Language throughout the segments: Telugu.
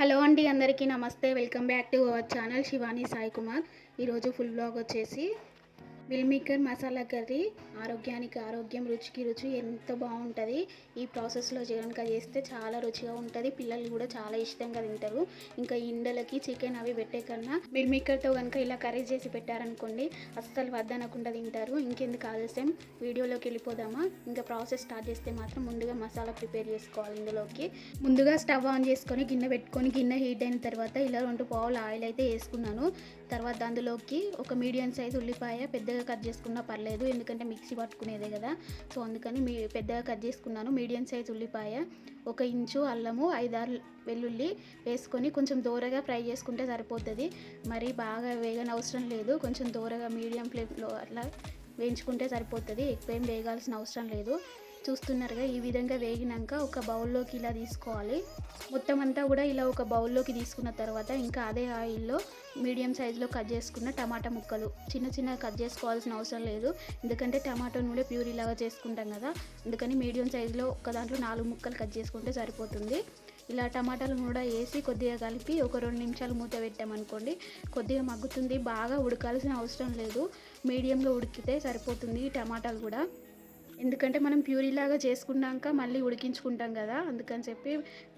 హలో అండి అందరికీ నమస్తే. Welcome back to our channel Shivani Sai Kumar. ఈరోజు ఫుల్ బ్లాగ్ వచ్చేసి మిల్ మేకర్ మసాలా కర్రీ ఆరోగ్యానికి ఆరోగ్యం రుచికి రుచి ఎంత బాగుంటుంది ఈ ప్రాసెస్లో కనుక చేస్తే చాలా రుచిగా ఉంటుంది పిల్లలు కూడా చాలా ఇష్టంగా తింటారు. ఇంకా ఇండలకి చికెన్ అవి పెట్టే కన్నా మిల్మేకర్తో కనుక ఇలా కర్రీ చేసి పెట్టారనుకోండి అస్సలు వద్దనకుండా తింటారు. ఇంకెందుకు ఆలస్యం? వీడియోలోకి వెళ్ళిపోదామా? ఇంకా ప్రాసెస్ స్టార్ట్ చేస్తే మాత్రం ముందుగా మసాలా ప్రిపేర్ చేసుకోవాలి ఇందులోకి. ముందుగా స్టవ్ ఆన్ చేసుకొని గిన్నె పెట్టుకొని గిన్నె హీట్ అయిన తర్వాత ఇలా రెండు పావులు ఆయిల్ అయితే వేసుకున్నాను. తర్వాత అందులోకి ఒక మీడియం సైజ్ ఉల్లిపాయ పెద్దగా కట్ చేసుకున్నా పర్లేదు ఎందుకంటే మిక్సీ పట్టుకునేదే కదా. సో అందుకని మీ పెద్దగా కట్ చేసుకున్నాను. మీడియం సైజ్ ఉల్లిపాయ ఒక ఇంచు అల్లము ఐదారు వెల్లుల్లి వేసుకొని కొంచెం దూరగా ఫ్రై చేసుకుంటే సరిపోతుంది. మరి బాగా వేగని అవసరం లేదు. కొంచెం దూరగా మీడియం ఫ్లేమ్లో అట్లా వేయించుకుంటే సరిపోతుంది. ఎక్కువ ఏం వేగాల్సిన అవసరం లేదు. చూస్తున్నారుగా ఈ విధంగా వేగినాక ఒక బౌల్లోకి ఇలా తీసుకోవాలి. మొత్తం అంతా కూడా ఇలా ఒక బౌల్లోకి తీసుకున్న తర్వాత ఇంకా అదే ఆయిల్లో మీడియం సైజులో కట్ చేసుకున్న టమాటా ముక్కలు చిన్న చిన్న కట్ చేసుకోవాల్సిన అవసరం లేదు. ఎందుకంటే టమాటాను కూడా ప్యూరీ లాగా చేసుకుంటాం కదా అందుకని మీడియం సైజులో ఒక దాంట్లో నాలుగు ముక్కలు కట్ చేసుకుంటే సరిపోతుంది. ఇలా టమాటాలు కూడా వేసి కొద్దిగా కలిపి ఒక రెండు నిమిషాలు మూత పెట్టామనుకోండి కొద్దిగా మగ్గుతుంది బాగా ఉడకాల్సిన అవసరం లేదు. మీడియంలో ఉడికితే సరిపోతుంది ఈ టమాటాలు కూడా. ఎందుకంటే మనం ప్యూరీ లాగా చేసుకున్నాక మళ్ళీ ఉడికించుకుంటాం కదా అందుకని చెప్పి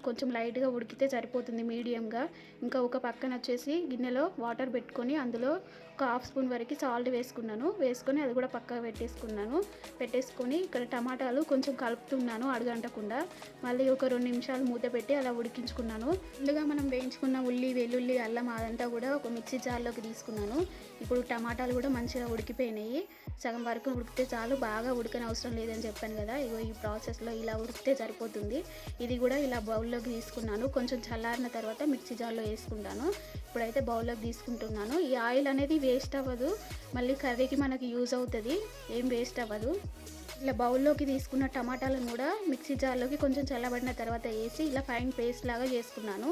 కొంచెం లైట్గా ఉడికితే సరిపోతుంది మీడియంగా. ఇంకా ఒక పక్కన వచ్చేసి గిన్నెలో వాటర్ పెట్టుకొని అందులో ఒక హాఫ్ స్పూన్ వరకు సాల్ట్ వేసుకున్నాను. వేసుకొని అది కూడా పక్కకు పెట్టేసుకున్నాను. పెట్టేసుకొని ఇక్కడ టమాటాలు కొంచెం కలుపుతున్నాను అడుగంటకుండా. మళ్ళీ ఒక రెండు నిమిషాలు మూత పెట్టి అలా ఉడికించుకున్నాను. ముందుగా మనం వేయించుకున్న ఉల్లి వెల్లుల్లి అల్లం అదంతా కూడా ఒక మిక్సీ జార్లోకి తీసుకున్నాను. ఇప్పుడు టమాటాలు కూడా మంచిగా ఉడికిపోయినాయి. సగం వరకు ఉడికితే చాలు బాగా ఉడకని అవసరం లేదని చెప్పాను కదా ఇగో ఈ ప్రాసెస్లో ఇలా ఉడికితే సరిపోతుంది. ఇది కూడా ఇలా బౌల్లోకి తీసుకున్నాను. కొంచెం చల్లారిన తర్వాత మిక్సీ జార్లో వేసుకుంటాను. ఇప్పుడైతే బౌల్లోకి తీసుకుంటున్నాను. ఈ ఆయిల్ అనేది వేస్ట్ అవ్వదు. మళ్ళీ కర్రీకి మనకి యూజ్ అవుతుంది. ఏం వేస్ట్ అవ్వదు. ఇలా బౌల్లోకి తీసుకున్న టమాటాలను కూడా మిక్సీ జార్లోకి కొంచెం చల్లబడిన తర్వాత వేసి ఇలా ఫైన్ పేస్ట్ లాగా చేసుకున్నాను.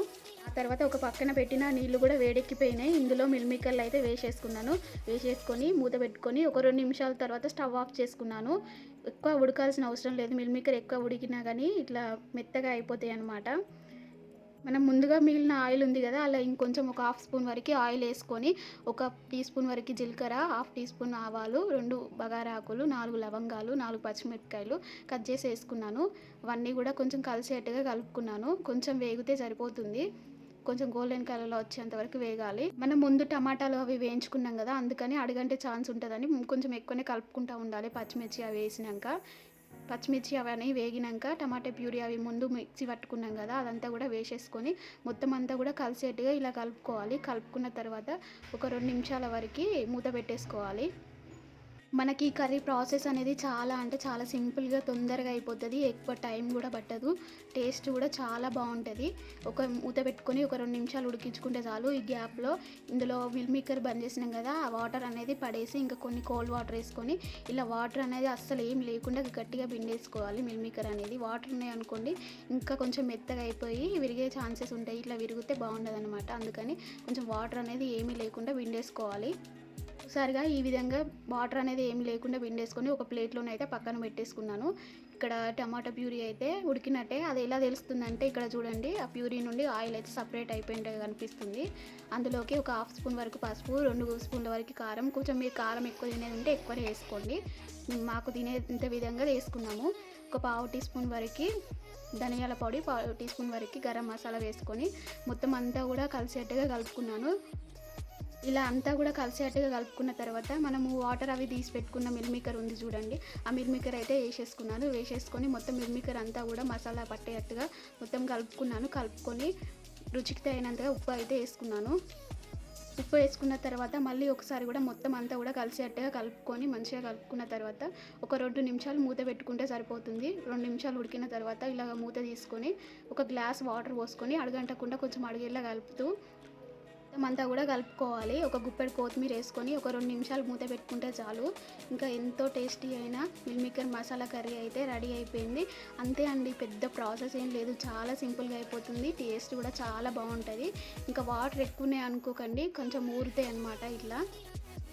ఆ తర్వాత ఒక పక్కన పెట్టిన నీళ్ళు కూడా వేడెక్కిపోయినాయి. ఇందులో మిల్మికర్లు అయితే వేసేసుకున్నాను. వేసేసుకొని మూత పెట్టుకొని ఒక రెండు నిమిషాల తర్వాత స్టవ్ ఆఫ్ చేసుకున్నాను. ఎక్కువ ఉడకాల్సిన అవసరం లేదు. మిల్మేకర్ ఎక్కువ ఉడికినా కానీ ఇట్లా మెత్తగా అయిపోతాయి అన్నమాట. మనం ముందుగా మిగిలిన ఆయిల్ ఉంది కదా అలా ఇంకొంచెం ఒక హాఫ్ స్పూన్ వరకు ఆయిల్ వేసుకొని ఒక టీ స్పూన్ వరకు జీలకర్ర హాఫ్ టీ స్పూన్ ఆవాలు రెండు బగారాకులు నాలుగు లవంగాలు నాలుగు పచ్చిమిరపకాయలు కట్ చేసి వేసుకున్నాను. అవన్నీ కూడా కొంచెం కలిసేట్టుగా కలుపుకున్నాను. కొంచెం వేగితే సరిపోతుంది. కొంచెం గోల్డెన్ కలర్లో వచ్చేంత వరకు వేగాలి. మనం ముందు టమాటాలు అవి వేయించుకున్నాం కదా అందుకని అడగంటే ఛాన్స్ ఉంటుందని కొంచెం ఎక్కువనే కలుపుకుంటూ ఉండాలి పచ్చిమిర్చి అవి వేసినాక. పచ్చిమిర్చి అవన్నీ వేగినాక టమాటా ప్యూరీ అవి ముందు మిక్సీ పట్టుకున్నాం కదా అదంతా కూడా వేసేసుకొని మొత్తం అంతా కూడా కలిసేట్టుగా ఇలా కలుపుకోవాలి. కలుపుకున్న తర్వాత ఒక రెండు నిమిషాల వరకు మూత పెట్టేసుకోవాలి. మనకి ఈ కర్రీ ప్రాసెస్ అనేది చాలా అంటే చాలా సింపుల్గా తొందరగా అయిపోతుంది. ఎక్కువ టైం కూడా పట్టదు. టేస్ట్ కూడా చాలా బాగుంటుంది. ఒక మూత పెట్టుకొని ఒక రెండు నిమిషాలు ఉడికించుకుంటే చాలు. ఈ గ్యాప్లో ఇందులో మిల్ మేకర్ బంద్ చేసినాం కదా ఆ వాటర్ అనేది పడేసి ఇంకా కొన్ని కోల్డ్ వాటర్ వేసుకొని ఇలా వాటర్ అనేది అస్సలు ఏం లేకుండా గట్టిగా పిండేసుకోవాలి మిల్ మేకర్ అనేది. వాటర్ ఉన్నాయి అనుకోండి ఇంకా కొంచెం మెత్తగా అయిపోయి విరిగే ఛాన్సెస్ ఉంటాయి. ఇట్లా విరిగితే బాగుండదు అనమాట అందుకని కొంచెం వాటర్ అనేది ఏమీ లేకుండా పిండేసుకోవాలి ఒకసారిగా ఈ విధంగా వాటర్ అనేది ఏమి లేకుండా పిండేసుకొని ఒక ప్లేట్లోనైతే పక్కన పెట్టేసుకున్నాను. ఇక్కడ టమాటా ప్యూరీ అయితే ఉడికినట్టే. అది ఎలా తెలుస్తుందంటే ఇక్కడ చూడండి ఆ ప్యూరీ నుండి ఆయిల్ అయితే సపరేట్ అయిపోయినట్టు కనిపిస్తుంది. అందులోకి ఒక హాఫ్ స్పూన్ వరకు పసుపు రెండు స్పూన్ల వరకు కారం. కొంచెం మీరు కారం ఎక్కువ తినేది ఉంటే ఎక్కువ వేసుకోండి. మాకు తినేంత విధంగా వేసుకున్నాము. ఒక పావు టీ స్పూన్ వరకు ధనియాల పొడి పావు టీ స్పూన్ వరకు గరం మసాలా వేసుకొని మొత్తం అంతా కూడా కలిసేట్టుగా కలుపుకున్నాను. ఇలా అంతా కూడా కలిసేట్టుగా కలుపుకున్న తర్వాత మనము వాటర్ అవి తీసి పెట్టుకున్న మిల్మేకర్ ఉంది చూడండి. ఆ మిల్మేకర్ అయితే వేసేసుకున్నాను. వేసేసుకొని మొత్తం మిల్మేకర్ అంతా కూడా మసాలా పట్టేటట్టుగా మొత్తం కలుపుకున్నాను. కలుపుకొని రుచికి తగినంతగా ఉప్పు అయితే వేసుకున్నాను. ఉప్పు వేసుకున్న తర్వాత మళ్ళీ ఒకసారి కూడా మొత్తం అంతా కూడా కలిసేట్టుగా కలుపుకొని మంచిగా కలుపుకున్న తర్వాత ఒక రెండు నిమిషాలు మూత పెట్టుకుంటే సరిపోతుంది. రెండు నిమిషాలు ఉడికిన తర్వాత ఇలాగ మూత తీసుకొని ఒక గ్లాస్ వాటర్ పోసుకొని అడగంటకుండా కొంచెం అడిగేలా కలుపుతూ మొత్తం అంతా కూడా కలుపుకోవాలి. ఒక గుప్పెడు కొత్తిమీర వేసుకొని ఒక రెండు నిమిషాలు మూత పెట్టుకుంటే చాలు. ఇంకా ఎంతో టేస్టీ అయిన మిల్మికర్ మసాలా కర్రీ అయితే రెడీ అయిపోయింది. అంతే అండి పెద్ద ప్రాసెస్ ఏం లేదు. చాలా సింపుల్గా అయిపోతుంది. టేస్ట్ కూడా చాలా బాగుంటుంది. ఇంకా వాటర్ ఎక్కువనే అనుకోకండి కొంచెం ఊరుతాయి అనమాట ఇట్లా.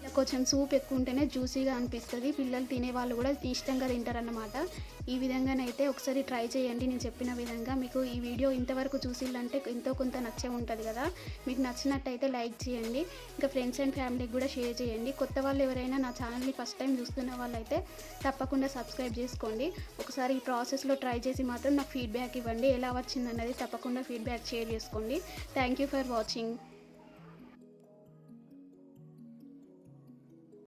ఇలా కొంచెం సూప్ ఎక్కువ ఉంటేనే జ్యూసీగా అనిపిస్తుంది. పిల్లలు తినే వాళ్ళు కూడా ఇష్టంగా తింటారన్నమాట. ఈ విధంగానైతే ఒకసారి ట్రై చేయండి. నేను చెప్పిన విధంగా మీకు ఈ వీడియో ఇంతవరకు చూసిల్లంటే ఎంతో కొంత నచ్చే ఉంటుంది కదా. మీకు నచ్చినట్టయితే లైక్ చేయండి. ఇంకా ఫ్రెండ్స్ అండ్ ఫ్యామిలీకి కూడా షేర్ చేయండి. కొత్త వాళ్ళు ఎవరైనా నా ఛానల్ని ఫస్ట్ టైం చూస్తున్న వాళ్ళైతే తప్పకుండా సబ్స్క్రైబ్ చేసుకోండి. ఒకసారి ఈ ప్రాసెస్లో ట్రై చేసి మాత్రం నాకు ఫీడ్బ్యాక్ ఇవ్వండి. ఎలా వచ్చిందన్నది తప్పకుండా ఫీడ్బ్యాక్ షేర్ చేసుకోండి. Thank you for watching.